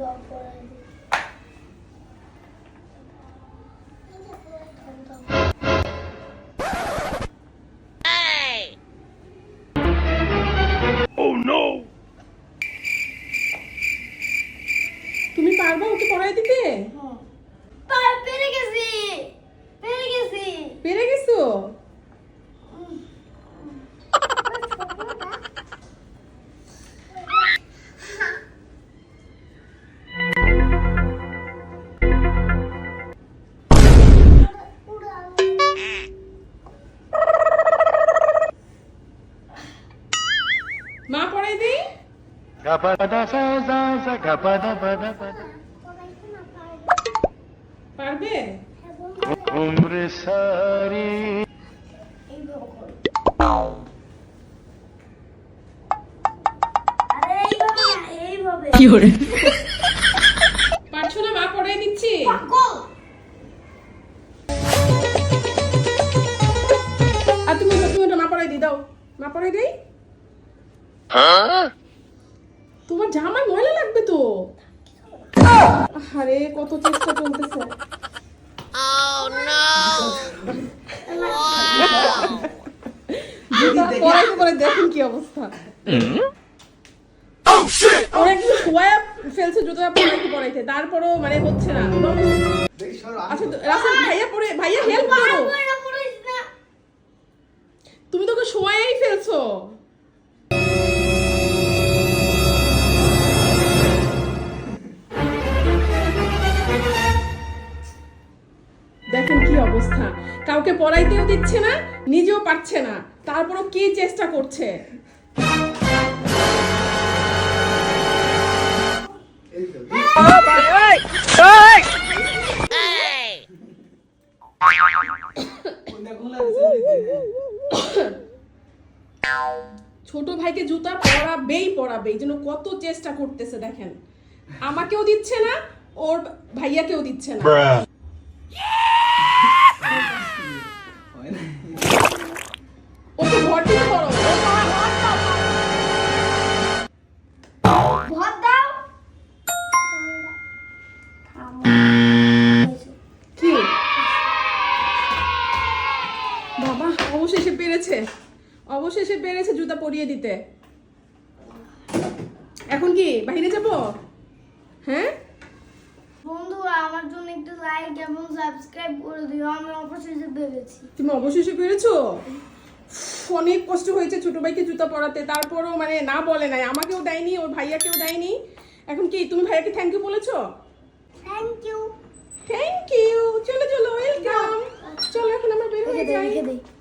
দাও তুমি পারবা ওকে পড়াই দিতে? পার পেরে গেছি। পেরে গেছি। পেরে গেছো? দেই পারবে এইভাবে পারছ না মা পড়াই দিচ্ছি আর তুমি মা পড়াই দিই দাও। মা পড়াই দেই? তোমার জামায় ময়লা লাগবে তো? আরে কত চেষ্টা চলতেছে। পড়াইতে পরে দেখুন কি অবস্থা। ওরা একটু শোয়া ফেলছে জুতো পড়াইতে পড়াইতে। তারপরও মানে হচ্ছে না। আচ্ছা রাসেল ভাইয়া পড়ে ভাইয়া হেল্প করো। পরে পড়িস না। তুমি তোকে শোয়াই ফেলছো। কি অবস্থা? কাউকে পড়াইতেও দিচ্ছে না, নিজেও পারছে না। তারপরও কি চেষ্টা করছে? ছোট ভাইকে জুতা পরাবেই পরাবে এই জন্য কত চেষ্টা করতেছে, দেখেন। আমাকেও দিচ্ছে না, ওর ভাইয়াকেও দিচ্ছে না। কি? বাবা অবশেষে পেরেছে। অবশেষে পেরেছে জুতা পরিয়ে দিতে। এখন কি বাইরে যাব? হ্যাঁ? বন্ধুরা আমার জন্য একটু লাইক এবং সাবস্ক্রাইব করে দিও আমি অবশেষে পেরেছি। তুমি অবশেষে পেরেছ? অনেক কষ্ট হয়েছে ছোট ভাইকে জুতা পরাতে। তারপরও মানে না বলে নাই আমাকেও দেয়নি ওর ভাইয়াকেও দেয়নি। এখন কি তুমি ভাইয়াকে থ্যাংক ইউ বলেছ? Kitty.